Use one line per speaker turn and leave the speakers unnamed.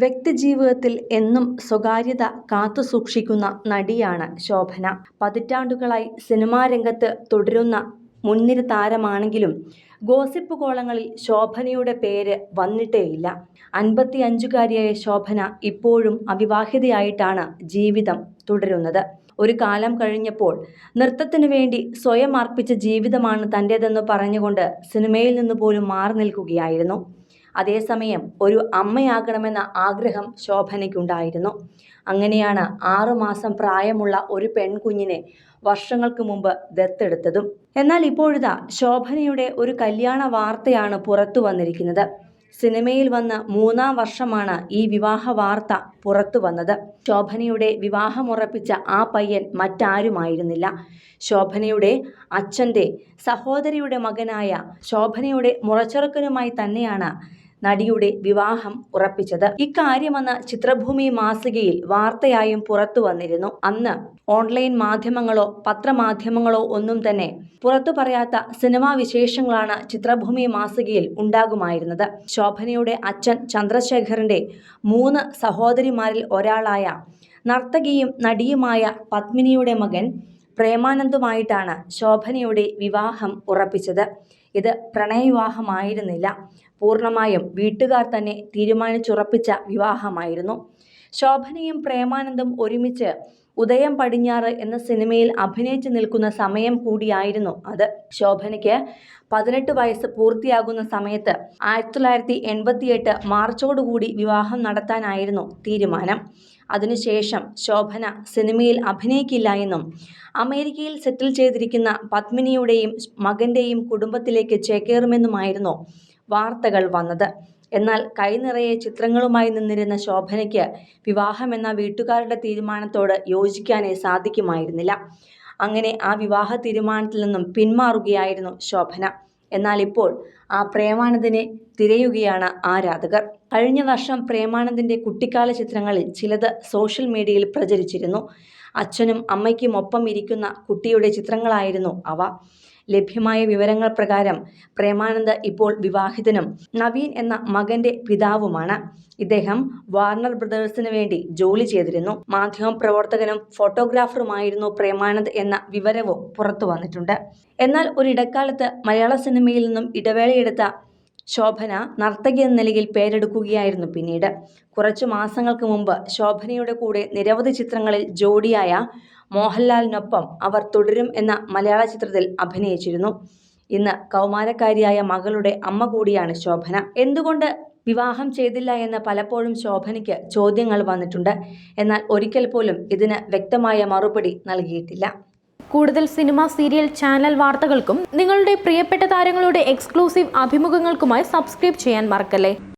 വ്യക്തിജീവിതത്തിൽ എന്നും സ്വകാര്യത കാത്തുസൂക്ഷിക്കുന്ന നടിയാണ് ശോഭന. പതിറ്റാണ്ടുകളായി സിനിമാ രംഗത്ത് തുടരുന്ന മുൻനിര താരമാണെങ്കിലും ഗോസിപ്പ് കോളങ്ങളിൽ ശോഭനയുടെ പേര് വന്നിട്ടേയില്ല. അൻപത്തിയഞ്ചുകാരിയായ ശോഭന ഇപ്പോഴും അവിവാഹിതയായിട്ടാണ് ജീവിതം തുടരുന്നത്. ഒരു കാലം കഴിഞ്ഞപ്പോൾ നൃത്തത്തിനു വേണ്ടി സ്വയം അർപ്പിച്ച ജീവിതമാണ് തന്റേതെന്ന് പറഞ്ഞുകൊണ്ട് സിനിമയിൽ നിന്ന് പോലും മാറി നിൽക്കുകയായിരുന്നു. അതേസമയം ഒരു അമ്മയാകണമെന്ന ആഗ്രഹം ശോഭനയ്ക്കുണ്ടായിരുന്നു. അങ്ങനെയാണ് ആറുമാസം പ്രായമുള്ള ഒരു പെൺകുഞ്ഞിനെ വർഷങ്ങൾക്ക് മുമ്പ് ദത്തെടുത്തതും. എന്നാൽ ഇപ്പോഴിതാ ശോഭനയുടെ ഒരു കല്യാണ വാർത്തയാണ് പുറത്തു വന്നിരിക്കുന്നത്. സിനിമയിൽ വന്ന് മൂന്നാം വർഷമാണ് ഈ വിവാഹ വാർത്ത പുറത്തു വന്നത്. ശോഭനയുടെ വിവാഹമുറപ്പിച്ച ആ പയ്യൻ മറ്റാരുമായിരുന്നില്ല. ശോഭനയുടെ അച്ഛന്റെ സഹോദരിയുടെ മകനായ ശോഭനയുടെ മുറച്ചെറുക്കനുമായി തന്നെയാണ് നടിയുടെ വിവാഹം ഉറപ്പിച്ചത്. ഇക്കാര്യമെന്ന് ചിത്രഭൂമി മാസികയിൽ വാർത്തയായും പുറത്തു വന്നിരുന്നു. അന്ന് ഓൺലൈൻ മാധ്യമങ്ങളോ പത്രമാധ്യമങ്ങളോ ഒന്നും തന്നെ പുറത്തു പറയാത്ത സിനിമാ വിശേഷങ്ങളാണ് ചിത്രഭൂമി മാസികയിൽ ഉണ്ടാകുമായിരുന്നത്. ശോഭനയുടെ അച്ഛൻ ചന്ദ്രശേഖറിന്റെ മൂന്ന് സഹോദരിമാരിൽ ഒരാളായ നർത്തകിയും നടിയുമായ പത്മിനിയുടെ മകൻ പ്രേമാനന്ദുമായിട്ടാണ് ശോഭനയുടെ വിവാഹം ഉറപ്പിച്ചത്. ഇത് പ്രണയവിവാഹമായിരുന്നില്ല. പൂർണമായും വീട്ടുകാർ തന്നെ തീരുമാനിച്ചുറപ്പിച്ച വിവാഹമായിരുന്നു. ശോഭനയും പ്രേമാനന്ദും ഒരുമിച്ച് ഉദയം പടിഞ്ഞാറ് എന്ന സിനിമയിൽ അഭിനയിച്ച് നിൽക്കുന്ന സമയം കൂടിയായിരുന്നു അത്. ശോഭനയ്ക്ക് പതിനെട്ട് വയസ്സ് പൂർത്തിയാകുന്ന സമയത്ത് ആയിരത്തി തൊള്ളായിരത്തി എൺപത്തിയെട്ട് മാർച്ചോടുകൂടി വിവാഹം നടത്താനായിരുന്നു തീരുമാനം. അതിനുശേഷം ശോഭന സിനിമയിൽ അഭിനയിക്കില്ല എന്നും അമേരിക്കയിൽ സെറ്റിൽ ചെയ്തിരിക്കുന്ന പത്മിനിയുടെയും മകന്റെയും കുടുംബത്തിലേക്ക് ചേക്കേറുമെന്നുമായിരുന്നു വാർത്തകൾ വന്നത്. എന്നാൽ കൈനിറയെ ചിത്രങ്ങളുമായി നിന്നിരുന്ന ശോഭനയ്ക്ക് വിവാഹമെന്ന വീട്ടുകാരുടെ തീരുമാനത്തോട് യോജിക്കാനേ സാധിക്കുമായിരുന്നില്ല. അങ്ങനെ ആ വിവാഹ തീരുമാനത്തിൽ നിന്നും പിന്മാറുകയായിരുന്നു ശോഭന. എന്നാൽ ഇപ്പോൾ ആ പ്രേമാനന്ദനെ തിരയുകയാണ് ആരാധകർ. കഴിഞ്ഞ വർഷം പ്രേമാനന്ദന്റെ കുട്ടിക്കാല ചിത്രങ്ങളിൽ ചിലത് സോഷ്യൽ മീഡിയയിൽ പ്രചരിച്ചിരുന്നു. അച്ഛനും അമ്മയ്ക്കും ഒപ്പം ഇരിക്കുന്ന കുട്ടിയുടെ ചിത്രങ്ങളായിരുന്നു അവ. ലഭ്യമായ വിവരങ്ങൾ പ്രകാരം പ്രേമാനന്ദ് ഇപ്പോൾ വിവാഹിതനും നവീൻ എന്ന മകന്റെ പിതാവുമാണ്. ഇദ്ദേഹം വാർണർ ബ്രദേഴ്സിന് വേണ്ടി ജോലി ചെയ്തിരുന്നു. മാധ്യമ പ്രവർത്തകനും ഫോട്ടോഗ്രാഫറുമായിരുന്നു പ്രേമാനന്ദ് എന്ന വിവരവും പുറത്തു വന്നിട്ടുണ്ട്. എന്നാൽ ഒരിടക്കാലത്ത് മലയാള സിനിമയിൽ നിന്നും ഇടവേളയെടുത്ത ശോഭന നർത്തകി എന്ന നിലയിൽ പേരെടുക്കുകയായിരുന്നു പിന്നീട്. കുറച്ചു മാസങ്ങൾക്ക് മുമ്പ് ശോഭനയുടെ കൂടെ നിരവധി ചിത്രങ്ങളിൽ ജോഡിയായ മോഹൻലാലിനൊപ്പം അവർ തുടരും എന്ന മലയാള ചിത്രത്തിൽ അഭിനയിച്ചിരുന്നു. ഇന്ന് കൗമാരക്കാരിയായ മകളുടെ അമ്മ കൂടിയാണ് ശോഭന. എന്തുകൊണ്ട് വിവാഹം ചെയ്തില്ല എന്ന് പലപ്പോഴും ശോഭനയ്ക്ക് ചോദ്യങ്ങൾ വന്നിട്ടുണ്ട്. എന്നാൽ ഒരിക്കൽ പോലും ഇതിന് വ്യക്തമായ മറുപടി നൽകിയിട്ടില്ല.
കൂടുതൽ സിനിമ, സീരിയൽ, ചാനൽ വാർത്തകൾക്കും നിങ്ങളുടെ പ്രിയപ്പെട്ട താരങ്ങളുടെ എക്സ്ക്ലൂസീവ് അഭിമുഖങ്ങൾക്കുമായി സബ്സ്ക്രൈബ് ചെയ്യാൻ മറക്കല്ലേ